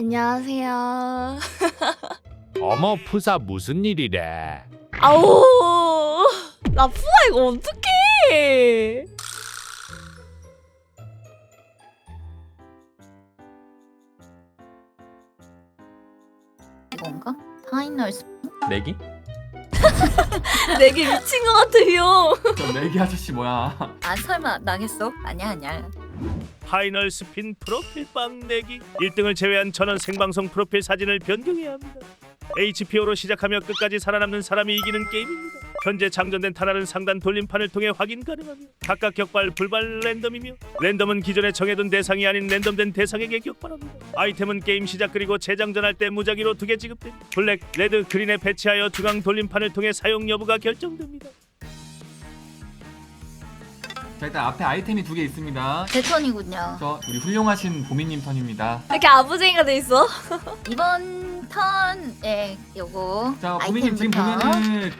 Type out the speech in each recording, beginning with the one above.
안녕하세요. 어머 푸사 무슨 일이래? 아우, 나 푸아 이거 어떡해? 이건가? 파이널 스 내기? 내게 미친 것 같아요. 저 내기 아저씨 뭐야? 아 설마 나겠어? 아니야 아니야 파이널 스핀 프로필 빵 내기 1등을 제외한 전원 생방송 프로필 사진을 변경해야 합니다. HPO로 시작하며 끝까지 살아남는 사람이 이기는 게임입니다. 현재 장전된 탄환은 상단 돌림판을 통해 확인 가능하며 각각 격발 불발 랜덤이며 랜덤은 기존에 정해둔 대상이 아닌 랜덤된 대상에게 격발합니다. 아이템은 게임 시작 그리고 재장전할 때 무작위로 두 개 지급됩니다. 블랙, 레드, 그린에 배치하여 중앙 돌림판을 통해 사용 여부가 결정됩니다. 자 일단 앞에 아이템이 두 개 있습니다. 제 턴이군요 저 우리 훌륭하신 보미님 턴입니다. 왜 이렇게 아부쟁이가 돼 있어? 이번 턴에 요거 자 보미님 지금 아이템부터. 보면은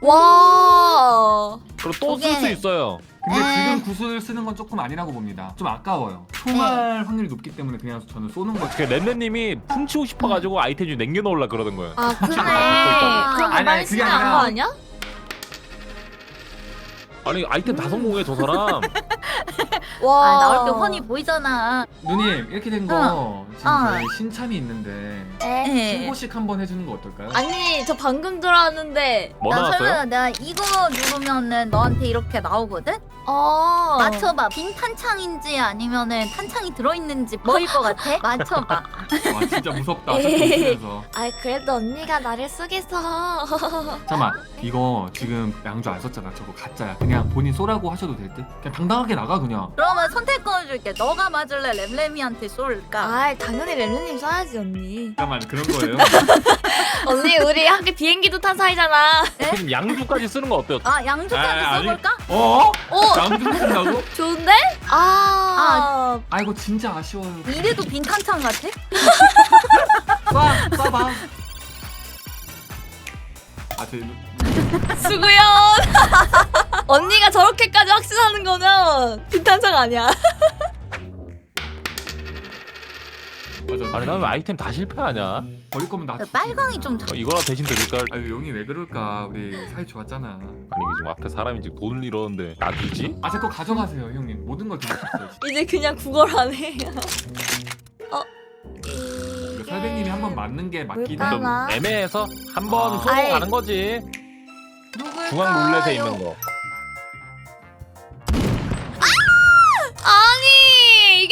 와. 그럼 또쓸 수 오케이. 있어요. 근데 에. 지금 구슬 쓰는 건 조금 아니라고 봅니다. 좀 아까워요. 총알 확률이 높기 때문에 그냥 저는 쏘는 거. 그 랜드님이 훔치고 싶어가지고 아이템 좀 남겨놓으려 그러는 거예요. 아 그래. 아, 그럼 아니, 아니, 그게 쓰면 안거 아니라- 아니야? 아니 아이템 다 성공해 저 사람. 와. 아 나올 때 훤히 보이잖아 누님 이렇게 된 거 지금 어. 저희 신참이 있는데 에? 네. 신고식 한번 해주는 거 어떨까요? 아니 저 방금 들어왔는데. 뭐 나 나왔어요? 설마 내가 이거 누르면은 너한테 이렇게 나오거든? 어. 맞춰봐 빈 탄창인지 아니면은 탄창이 들어있는지 뭐일 것 같아? 맞춰봐 와 진짜 무섭다. 자꾸 웃으면서. 아이 그래도 언니가 나를 쓰겠어. 잠깐만 이거 지금 양주 안 썼잖아. 저거 가짜야. 그냥 본인 쏘라고 하셔도 될 듯. 그냥 당당하게 나가 그냥. 그러면 선택권 줄게 너가 맞을래 램램이한테 쏠까? 아 당연히 렐루님 써야지 언니. 잠깐만 그런 거예요. 언니 우리 함께 비행기도 탄 사이잖아. 지금 양주까지 쓰는 거 어때요? 아 양주까지 아, 아니. 써볼까? 어? 오 양주 쓴다고? 좋은데? 아. 아이고 진짜 아쉬워요. 이래도 빈 탄창 같아? 쏴 쏴봐. 아 저희 수구연. 언니가 저렇게까지 확신하는 거면 빈탄창 아니야. 맞아. 아니 난왜 아이템 다 실패하냐? 버릴 거면 나. 그 빨강이 좀 어, 이거라 대신 드릴까? 아유 용이 왜 그럴까? 우리 사이 좋았잖아. 아니 이게 지금 앞에 사람이 지금 돈을 잃었는데 나 주지? 아 제 거 가져가세요 형님. 모든 걸 드릴 수 있어요. 이제 그냥 구걸하네. 어. 이거 설백님이 한 번 맞는 게 맞긴 뭘까나? 해. 좀 아. 애매해서 한번 아. 쏘고 아이. 가는 거지. 누굴까요? 중앙 룰렛에 있는 거.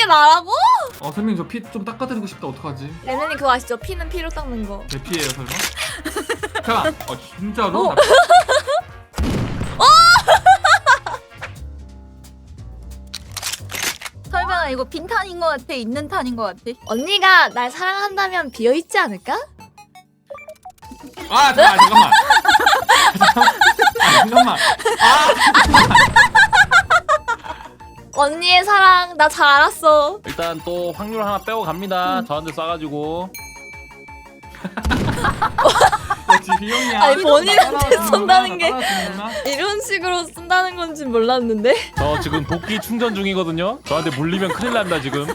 나라고? 어 설백님 저 피 좀 닦아드리고 싶다. 어떡하지? 레네님 그거 아시죠? 피는 피로 닦는 거. 제 피예요 설마? 잠깐. 어 진짜로? 어. 나- 설명아 이거 빈 탄인 것 같아? 있는 탄인 것 같아? 언니가 날 사랑한다면 비어 있지 않을까? 아 잠깐 잠깐만. 아, 잠깐만. 언니의 사랑 나 잘 알았어. 일단 또 확률 하나 빼고 갑니다. 저한테 쏴가지고. 아니, 본인한테 쏜다는 게. 이런 식으로 쓴다는 건지 몰랐는데. 저 지금 도끼 충전 중이거든요. 저한테 물리면 큰일 난다 지금.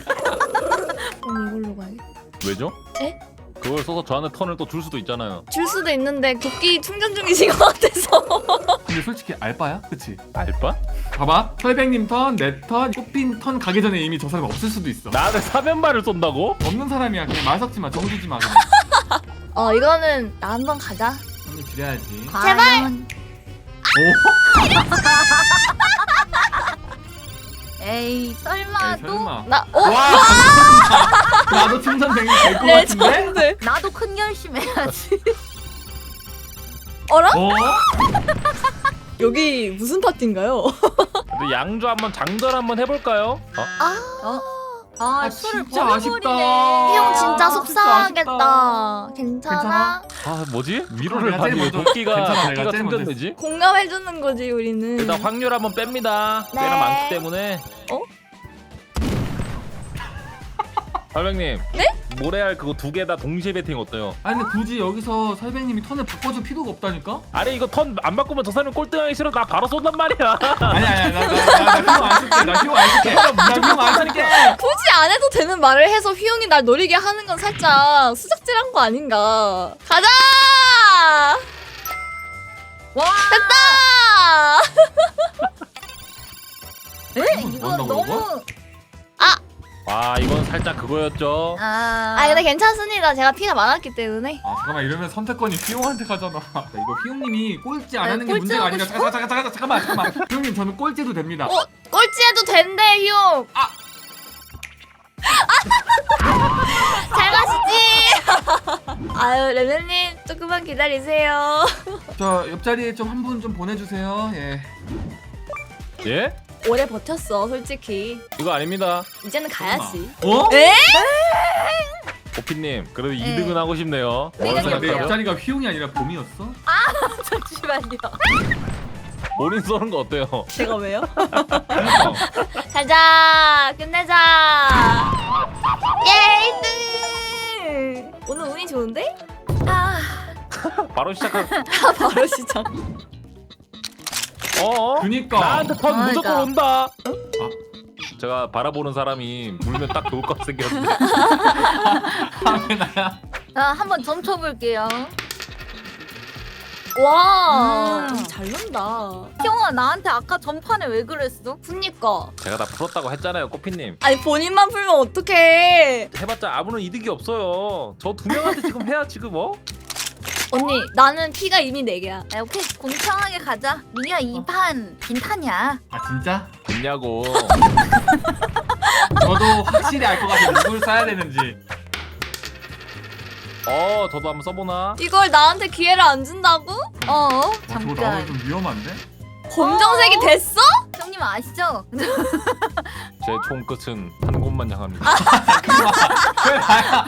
그럼 이걸로 가야겠다. 왜죠? 에? 그걸 써서 저한테 턴을 또 줄 수도 있잖아요. 줄 수도 있는데 도끼 충전 중이신 것 같아서. 근데 솔직히 알바야? 그치? 알바? 봐봐 설백님 턴, 내 턴, 꽃핀 턴 가기 전에 이미 저 사람 없을 수도 있어 나한테 사면발을 쏜다고? 없는 사람이야 그냥 말 섞지 마 정주지 마 그냥 어 이거는 나 한번 가자. 형님 드려야지 과연... 오? 에이 설마 에이, 또 설마 나 어? 와 잠깐만. 나도 충전되기 될것 네, 같은데? 레전드. 나도 큰 결심해야지 어라? 어? 여기 무슨 파티인가요? 근데 양주 한번 장전 한번 해볼까요? 어? 아. 어? 아, 아, 술을 진짜 아쉽다. 버려버리네 형 진짜 아, 속상하겠다. 진짜 괜찮아? 아 뭐지? 위로를 내가 제일 받니 왜 먼저- 도끼가 괜찮아, 내가 도끼가 제일 먼저 충전되지? 공감해주는 거지 우리는. 일단 확률 한번 뺍니다. 네. 꽤나 많기 때문에. 설백님. 네? 모래알 그거 두 개 다 동시에 배팅 어때요? 아니 근데 굳이 여기서 설백님이 턴을 바꿔줄 필요가 없다니까? 아니 이거 턴 안 바꾸면 저 사람이 꼴등하기 싫어 나 바로 쏜단 말이야. 아니 아니 나나나 휘용 안 쓸게 나 휘용 안 쓸게 나 휘용 안 쓸게 굳이 안 해도 되는 말을 해서 휘용이 날 노리게 하는 건 살짝 수작질한 거 아닌가 가자 와. 됐다 에? 이거 뭔다고, 너무. 아 이건 살짝 그거였죠. 아. 아 근데 괜찮습니다 제가 피가 많았기 때문에 아 잠깐만 이러면 선택권이 휘용한테 가잖아 야, 이거 휘용님이 꼴찌 안 네, 하는 게 꼴찌 문제가 하고 아니라 싶어? 잠깐 잠깐 잠깐 잠깐만 잠깐만 휘용님 저는 꼴찌도 됩니다 어 꼴찌해도 된대 휘용 아. 잘 가시지 아유 레네님 조금만 기다리세요 저 옆자리에 좀 한 분 좀 보내주세요 예 예? 오래 버텼어 솔직히 이거 아닙니다. 이제는 가야지 어? 에? 오피님 그래도 네. 2등은 하고 싶네요. 네, 뭘 네, 근데 네. 생각하죠? 옆자리가 휘용이 아니라 봄이었어? 잠시만요. 본인 쏘는 거 어때요? 제가 왜요? 그러니까 가자 끝내자 예 1등 오늘 운이 좋은데? 아. 바로 시작한. 아 바로 시작 어? 그니까 나한테 턴 그러니까. 무조건 온다. 제가 바라보는 사람이 물면 딱 좋을 것 생겼는데. 다음에 나야 자, 한번 점쳐볼게요. 와 음. 잘 논다 형아, 나한테 아까 전판에 왜 그랬어? 그니까 제가 다 풀었다고 했잖아요, 꼬피님. 아니 본인만 풀면 어떡해 해봤자 아무런 이득이 없어요. 저 두 명한테 지금 해야 지금 어? 언니 나는 피가 이미 4개야 아, 오케이, 공평하게 가자. 미야, 이판 빈탄이야. 아 진짜? 됐냐고. 저도 확실히 알 것 같아 누굴 써야 되는지 어, 저도 한번 써보나? 이걸 나한테 기회를 안 준다고? 어, 와, 저거. 나오면 좀 위험한데? 검정색이 됐어? 형님 아시죠? 제 총 끝은 한 곳만 향합니다. 왜 나야?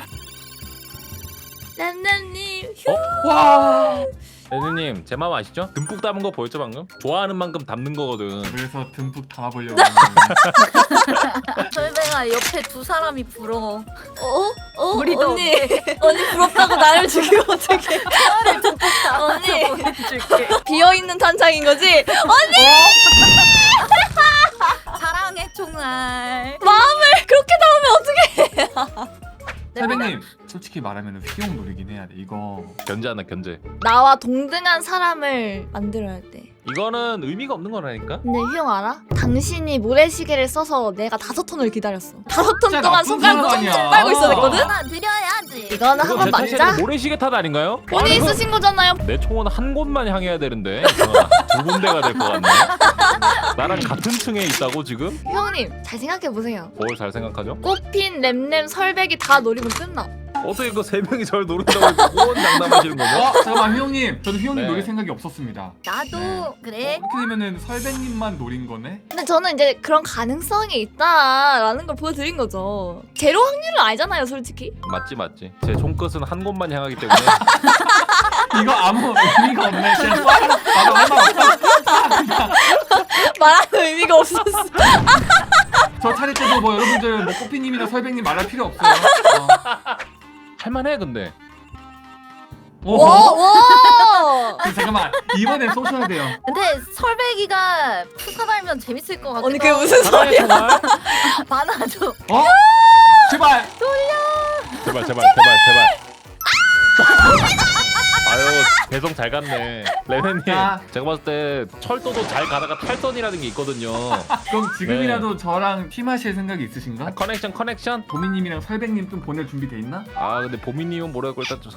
와 애느님, 제 마음 아시죠? 듬뿍 담은 거 보였죠 방금? 좋아하는 만큼 담는 거거든. 그래서 듬뿍 담아보려고 하는. 설배가 옆에 두 사람이 부러워. 어? 어? 우리도 언니 언니 부럽다고 나를 죽이면 어떡해 언니 보내줄게. 비어있는 탄창인 거지? 사랑의 총알. 마음을 그렇게 담으면 어떡해 설백님 솔직히 말하면 휘용 노리긴 해야 돼 이거. 견제하나 견제. 나와 동등한 사람을 만들어야 돼 이거는 의미가 없는 거라니까? 근데 휘영 알아? 당신이 모래시계를 써서 내가 다섯 톤을 기다렸어 다섯 톤 진짜 동안 나쁜 손가락 사람 쫑쫑 아니야. 빨고 있어야 됐거든? 하나 드려야지. 이거는 이거 한번 제 맞자 모래시계 탓 아닌가요? 본인이 아니, 쓰신 거잖아요 내 총은 한 곳만 향해야 되는데 어, 두 군데가 될 것 같네. 나랑 같은 층에 있다고 지금? 형님 잘 생각해 보세요 뭘 잘 생각하죠? 꽃핀 램램 설백이 다 노리면 끝나 어떻게 그 세 명이 저를 노린다고 해서 그런 장담하시는 거죠? 어 잠깐만 휘용님 저는 휘용님 네. 노릴 생각이 없었습니다 나도 네. 그래. 이렇게 되면은 설백님만 노린 거네? 근데 저는 이제 그런 가능성이 있다라는 걸 보여드린 거죠 제로 확률은 아니잖아요 솔직히 맞지 맞지. 제 총끝은 한 곳만 향하기 때문에 이거 아무 의미가 없네 그냥 쏴 나도 할말 없다 말하는 의미가 없었어 저 차례 때도 뭐 여러분들 뭐 꼬피님이나 설백님 말할 필요 없어요 어. 할만해 근데. 오, 와! 그, 잠깐만 이번엔 쏘셔야 돼요 근데 설배기가 푸사 달면 재밌을 것 같아. 언니 그게 무슨 소리야 총알. 많아줘. 어? 제발 제발 제발 제발 제발. 아유 배송 잘 갔네. 레네님 자. 제가 봤을 때 철도도 잘 가다가 탈선이라는 게 있거든요. 그럼 지금이라도 저랑 팀 하실 생각 이 있으신가? 아, 커넥션 커넥션. 도미님이랑 설백님 좀 보낼 준비 돼 있나? 아 근데 보미님은 뭐라고 일단 좀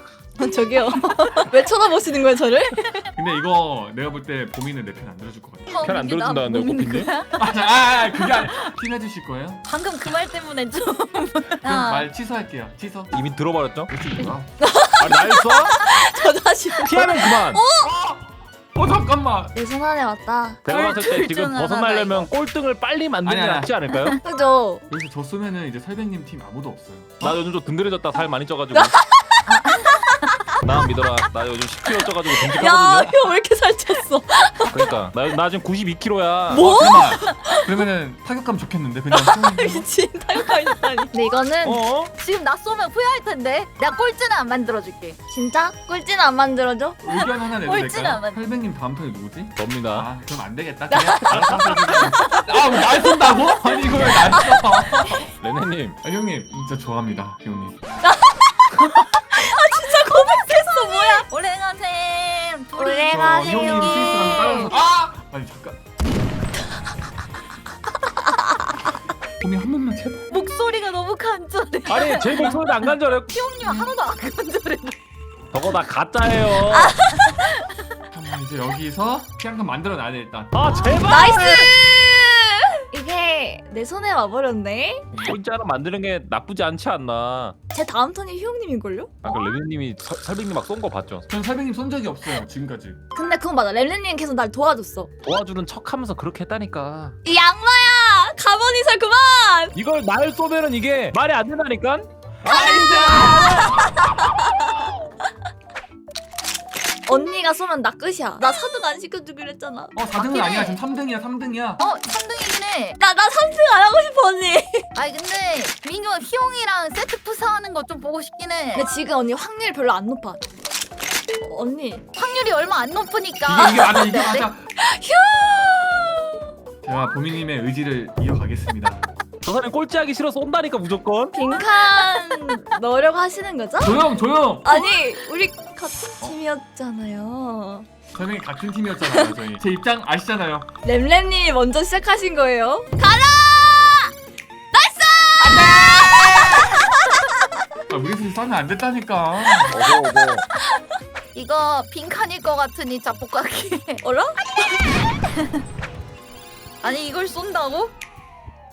저기요 왜 쳐다보시는 거예요 저를? 근데 이거 내가 볼 때 보미는 내편 안 들어줄 것 같아 편안 들어준다는데요, 꼬피님? 아, 자, 아, 아 그게 아니 팀 해주실 거예요? 방금 그 말 때문에 좀. 아. 말 취소할게요 취소 이미 들어버렸죠? 그치 뭐야? 아날 쏴? 저 자신 피하면 그만. 어 잠깐만 내 손안에 왔다 제가 봤을 때둘 지금 중 하나다, 벗어나려면 꼴등을 빨리 만드는 게 아니야. 낫지 않을까요? 그죠? 여기서 졌으면은 이제 설백님 팀 아무도 없어요 나 요즘 좀 든든해졌다 살 많이 쪄가지고 나 믿어라. 나 요즘 10kg 쪄가지고 야, 등직하거든요. 형 왜 이렇게 살쪘어? 그러니까 나, 나 지금 92kg야. 뭐? 잠깐만. 그러면은 타격감 좋겠는데 그냥 미친 타격감 있다니. 근데 이거는 어? 지금 나 쏘면 후회할 텐데. 내가 꼴찌는 안 만들어줄게. 진짜 꼴찌는 안 만들어줘? 의견 하나 내도 될까요? 맞- 설백님 다음 턴이 누구지? 접니다. 아 그럼 안 되겠다. 그냥 아날 쏜다고? 아니 이거 왜날 써? 레네님 아, 형님 진짜 좋아합니다 형님. 오랭아쌤. 둘이 오랭아. 저 안녕하세요. 형님 스위스랑 따라서 아! 아니 잠깐. 형님 한 번만 제발. 목소리가 너무 간절해. 아니 제 목소리도 안 간절해. 피용님 하나도 안 간절해. 저거 다 가짜예요. 잠깐만 이제 여기서 피한칸 만들어 놔야 돼 일단. 아 제발. 나이스! 이게 내 손에 와버렸네. 꼴찌 하나 만드는 게 나쁘지 않지 않나. 제 다음 턴이 휴영님일걸요? 아까 레네님이 서- 설백님 막 쏜 거 봤죠? 전 설백님 쏜 적이 없어요 지금까지. 근데 그건 맞아. 렘렘님 계속 날 도와줬어. 도와주는 척하면서 그렇게 했다니까. 이 양마야! 가만히서 그만! 이걸 날 쏘면은 이게 말이 안 된다니까. 언니가 쏘면 나 끝이야. 나 4등 안 시켜주기로 했잖아. 어 4등은 아니야 지금 3등이야 3등이야. 어 3등이긴 해. 나, 나 3등 안 하고 싶어, 언니. 아니 근데 민규가 휘용이랑 세트 푸사하는 거 좀 보고 싶긴 해. 근데 지금 언니 확률 별로 안 높아. 어, 언니. 확률이 얼마 안 높으니까. 이게 맞아 이게 네, 네. 맞아. 제가 보미님의 의지를 이어가겠습니다. 저 사람 꼴찌하기 싫어서 쏜다니까 무조건. 빈칸 넣으려고 하시는 거죠? 조용 조용. 아니, 우리 같은 팀이었잖아요. 설백이 같은 팀이었잖아요 저희. 제 입장 아시잖아요. 렘렘님이 먼저 시작하신 거예요. 가라! 아 우리 둘이 싸면 안 됐다니까. 어버 어버. 이거 빈칸일 것 같으니 자폭하기. 어라? 아니 이걸 쏜다고?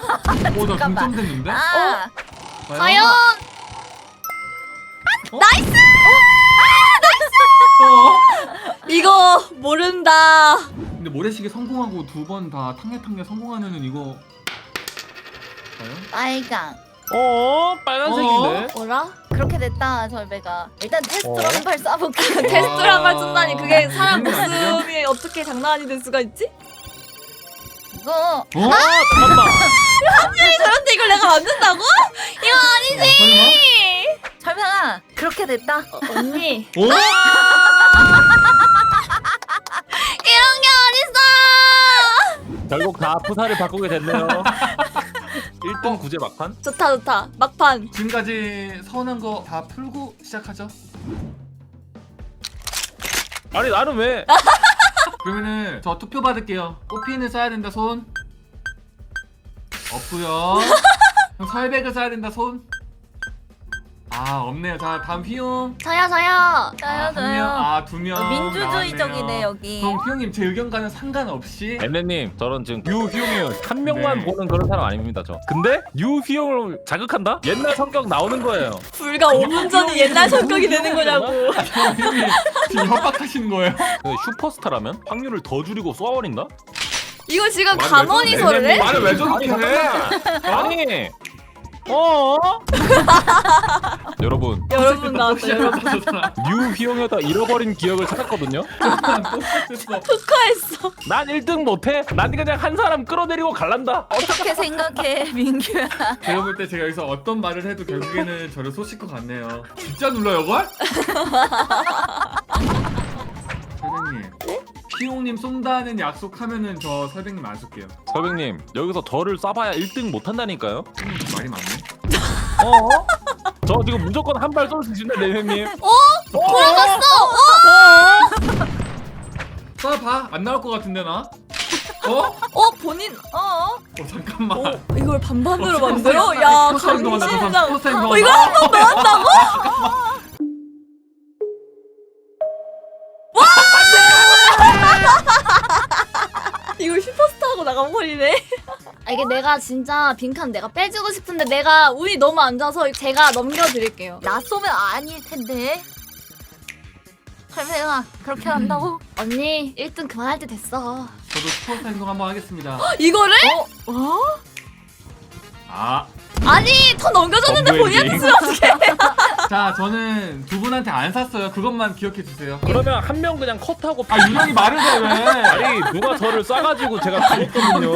오나 잠깐만. 동점 됐는데? 아. 과연 나이스! 어? 이거 모른다. 근데 모래시계 성공하고 두 번 다 탕례탕례 성공하면은 이거 과연? 빨강. 어 빨간색인데. 어라? 그렇게 됐다 절배가. 일단 테스트로 어? 한발 쏴볼게. 테스트를 한말 쏜다니 그게 사람 장난 아니야? 목숨이 어떻게 장난이 될 수가 있지? 이거 어? 잠깐만. 저런데 이걸 내가 만든다고? 이거 아니지. 설마? 절배가 그렇게 됐다. 어, 언니 오? 이런 게 어딨어? 결국 다 푸사를 바꾸게 됐네요. 1등 구제 막판? 좋다 좋다 막판. 지금까지 서운한 거 다 풀고 시작하죠. 아니 나는 왜? 그러면은 저 투표 받을게요. 꽃핀을 써야 된다 손. 없고요. 형 설백을 써야 된다 손. 아 없네요. 자 다음 휘용. 저요 저요. 저요 아, 한 명, 저요. 아, 두 명. 어, 민주주의적이네 나왔네요. 여기. 그럼 휘용님 제 의견과는 상관없이 엠레님 저는 지금 유휘용이요 한 명만 네. 보는 그런 사람 아닙니다 저. 근데 유휘용을 자극한다? 옛날 성격 나오는 거예요. 불과 5분 전이 옛날 성격이 되는 거냐고. 휘용님 지금 협박하시는 거예요. 근데 슈퍼스타라면 확률을 더 줄이고 쏘아버린다? 이거 지금 말을 감언이설을 해? 말을 왜 저렇게 해? 아니 어? 여러분 여러분 나왔다 여러분. 유휘용이었다 잃어버린 기억을 찾았거든요 또 특화했어. 난 1등 못해 난 그냥 한 사람 끌어내리고 갈란다 어떻게 생각해 민규야? 제가 볼 때 제가 여기서 어떤 말을 해도 결국에는 저를 쏘실 것 같네요. 진짜 눌러요, 이걸? 설백님, 피용님 쏜다는 약속하면은 저 설백님 안 쏠게요. 설백님 여기서 저를 쏴봐야 1등 못한다니까요 음, 말이 많네. 어? 저 지금 무조건 한 발 쏠 수 있는데 레네님 돌아갔어. 쏴봐, 안 나올 것 같은데 나? 어? 어 본인 어? 어 잠깐만. 어 이걸 반반으로 어, 만들어? 야 스포츠 만들어, 강심장. 스포츠 어 만들어. 이거 한번더 한다고? 나가버리네. 아 이게 내가 진짜 빈칸 내가 빼주고 싶은데 내가 운이 너무 안 좋아서 제가 넘겨드릴게요. 나 쏘면 아닐 텐데. 설배가 그렇게 한다고? 언니 1등 그만할 때 됐어. 저도 스포츠 행동 한번 하겠습니다. 이거를? 어? 아, 아니 더 넘겨줬는데 덤블링. 본인 한테 쓰면 어떡해? 자 저는 두 분한테 안 샀어요 그것만 기억해 주세요 그러면 한 명 그냥 컷하고 아 유령이 말을 해왜 아니 누가 저를 쏴가지고 제가 죽었거든요.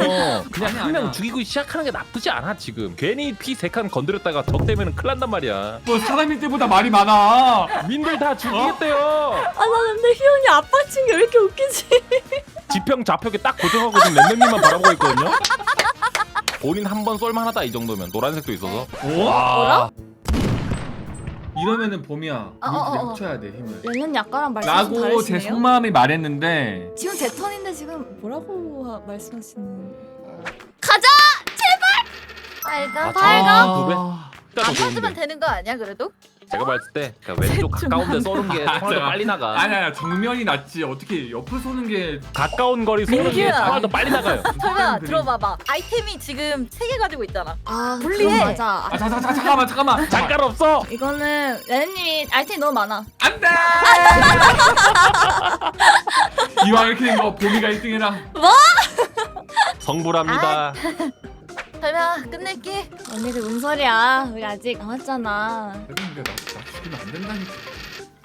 그냥 아니야, 한명 아니야. 죽이고 시작하는 게 나쁘지 않아 지금. 괜히 피 세 칸 건드렸다가 적 되면 큰일 난단 말이야. 뭐 사람일 때보다 말이 많아 민들 다 죽이겠대요. 아 나 근데 희연이 아빠 친게 왜 이렇게 웃기지? 지평 좌표에 딱 고정하고 지금 램램님만 바라보고 있거든요. 본인 한 번 쏠만하다 이 정도면 노란색도 있어서. 오? 뭐라? 이러면은 봄이야 어, 어, 우리 어. 합쳐야 돼 힘을 얘는 약간랑 말씀 좀 라고 제 다르시네요. 속마음이 말했는데 지금 제 턴인데 지금 뭐라고 하- 말씀하시는? 가자! 빨강. 빨강? 두 배? 아, 진짜 안더 맞으면 좋은데. 되는 거 아니야 그래도? 제가 봤을 때 그냥 왼쪽 가까운 데 쏘는 게 아, 총알 더 빨리 나가. 아니 아니 정면이 낫지 어떻게 옆을 쏘는 게 가까운 거리 쏘는 게 민규야. 총알 더 빨리 나가요. 설마. 들어봐봐. 아이템이 지금 세 개 가지고 있잖아. 아 분리해. 그건 맞아. 아, 자, 자, 자, 잠깐만, 잠깐만. 잠깐 없어. 이거는 레네님이 아이템이 너무 많아. 안 돼! 이왕 이렇게 된 거, 봄이가 1등이라. 성불합니다. 설마 끝낼게. 언니들 뭔 소리야? 우리 아직 남았잖아. 근데 나, 나 죽이면 안 된다니까.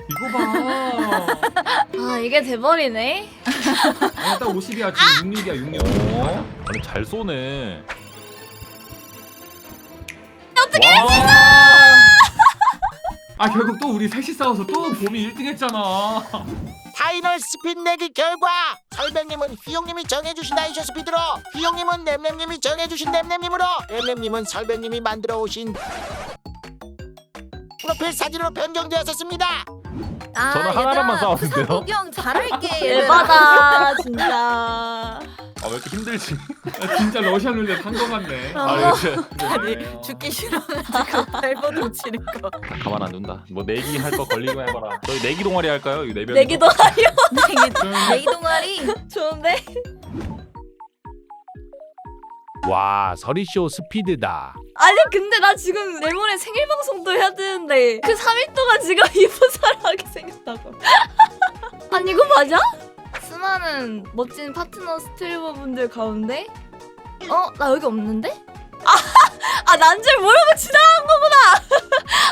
이거 봐. 아 이게 돼버리네. 아니, 딱 50이야. 지금 66이야, 66. 어? 아니 잘 쏘네. 어떻게 아, 결국 또 우리 셋이 싸워서 또 봄이 1등 했잖아. 파이널 스핀 내기 결과 설백님은 휘용님이 정해주신 다이셔 스피드로 휘용님은 램램님이 정해주신 램램님으로 램램님은 설백님이 만들어 오신 프로필 사진으로 변경되었습니다. 아, 저는 하나만 싸웠는데요? 구성 구경 잘할게. 대박다 진짜. 아 왜 이렇게 힘들지? 야, 진짜 러시안 룰렛 한거 같네. 어. 아 이렇게 아니 죽기 싫어가지고 발버둥 치는 거. 가만 안 둔다. 뭐 내기 할 거 걸리고 해봐라. 저희 내기 동아리 할까요? 네명 내기도 하려. 내이 동아리. 좋은데? 와 서리쇼 스피드다. 아니 근데 나 지금 내모레 생일 방송도 해야 되는데 그 3일 동안 지금 이부사를 하게 생겼다고. 아니 이거 맞아? 수많은 멋진 파트너 스트리머분들 가운데 어? 나 여기 없는데? 아, 난 줄 모르고 지나간 거구나.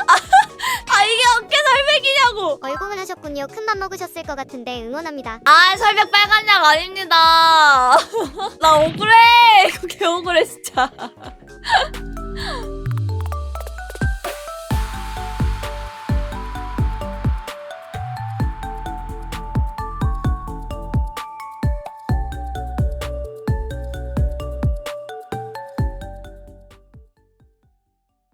아, 아 이게 어깨 설백이냐고. 얼공을 하셨군요. 큰맘 먹으셨을 것 같은데 응원합니다. 아 설백 빨간약 아닙니다. 나 억울해. 그게 억울해 진짜.